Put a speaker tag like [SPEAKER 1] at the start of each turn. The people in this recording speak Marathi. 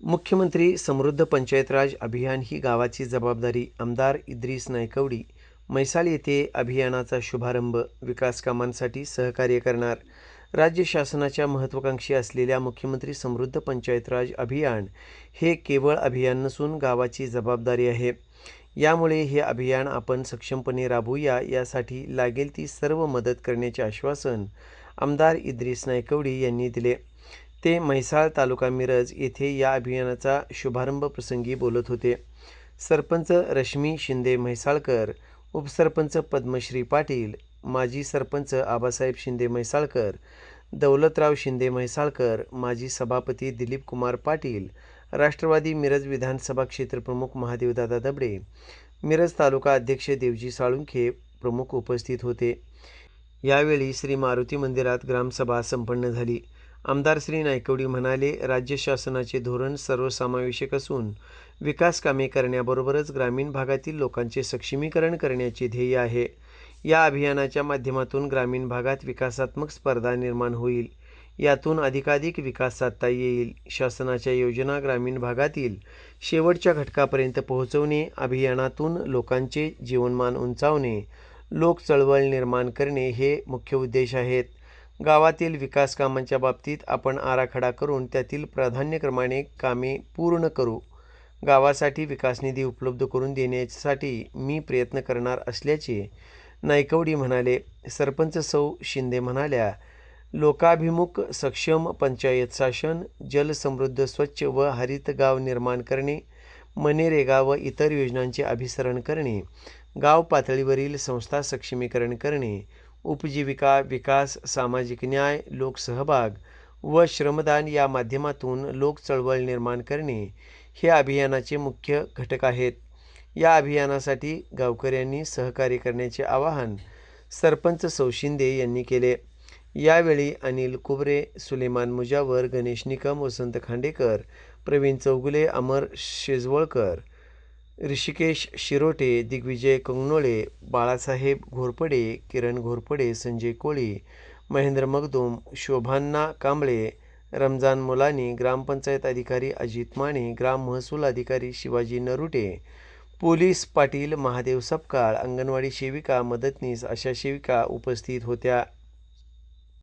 [SPEAKER 1] मुख्यमंत्री समृद्ध पंचायत राज अभियान ही गावाची जबाबदारी आमदार इद्रिस नायकवडी. म्हैसाळ येथे अभियानाचा शुभारंभ विकास कामांसाठी सहकार्य करणार. राज्य शासनाच्या महत्त्वाकांक्षी असलेल्या मुख्यमंत्री समृद्ध पंचायत राज अभियान हे केवळ अभियान नसून गावाची जबाबदारी आहे. यामुळे हे अभियान आपण सक्षमपणे राबवूया यासाठी लागेल ती सर्व मदत करण्याचे आश्वासन आमदार इद्रिस नायकवडी यांनी दिले. ते म्हैसाळ तालुका मिरज येथे या अभियानाचा शुभारंभ प्रसंगी बोलत होते. सरपंच रश्मी शिंदे म्हैसाळकर उपसरपंच पद्मश्री पाटील माजी सरपंच आबासाहेब शिंदे म्हैसाळकर दौलतराव शिंदे म्हैसाळकर माजी सभापती दिलीप कुमार पाटील राष्ट्रवादी मिरज विधानसभा क्षेत्रप्रमुख महादेवदादा दबडे मिरज तालुका अध्यक्ष देवजी साळुंखे प्रमुख उपस्थित होते. यावेळी श्री मारुती मंदिरात ग्रामसभा संपन्न झाली. आमदार श्री नायकवडी म्हणाले राज्य शासनाचे धोरण सर्वसमावेशक असून विकास कामे करण्याबरोबरच ग्रामीण भागातील लोकांचे सक्षमीकरण करण्याचे ध्येय आहे. या अभियानाच्या माध्यमातून ग्रामीण भागात विकासात्मक स्पर्धा निर्माण होईल. यातून अधिकाधिक विकास साधता येईल. शासनाच्या योजना ग्रामीण भागातील शेवटच्या घटकापर्यंत पोहोचवणे अभियानातून लोकांचे जीवनमान उंचावणे लोक चळवळ निर्माण करणे हे मुख्य उद्देश आहेत. गावातील विकास कामांच्या बाबतीत आपण आराखडा करून त्यातील प्राधान्यक्रमाने कामे पूर्ण करू. गावासाठी विकास निधी उपलब्ध करून देण्यासाठी मी प्रयत्न करणार असल्याचे नायकवडी म्हणाले. सरपंच सौ. शिंदे म्हणाल्या लोकाभिमुख सक्षम पंचायत शासन जलसमृद्ध स्वच्छ व हरित गाव निर्माण करणे मनेरेगा व इतर योजनांचे अभिसरण करणे गाव पातळीवरील संस्था सक्षमीकरण करणे उपजीविका विकास सामाजिक न्याय लोकसहभाग व श्रमदान या माध्यमातून लोकचळवळ निर्माण करणे हे अभियानाचे मुख्य घटक आहेत. या अभियानासाठी गावकऱ्यांनी सहकार्य करण्याचे आवाहन सरपंच सौ शिंदे यांनी केले. यावेळी अनिल कुबरे सुलेमान मुजावर गणेश निकम वसंत खांडेकर प्रवीण चौगुले अमर शेजवळकर ऋषिकेश शिरोटे दिग्विजय कंगनोळे बाळासाहेब घोरपडे किरण घोरपडे संजय कोळी महेंद्र मगदूम शोभान्ना कांबळे रमजान मुलानी ग्रामपंचायत अधिकारी अजित माने ग्राम महसूल अधिकारी शिवाजी नरुटे पोलीस पाटील महादेव सपकाळ अंगणवाडी सेविका मदतनीस अशा सेविका उपस्थित होत्या.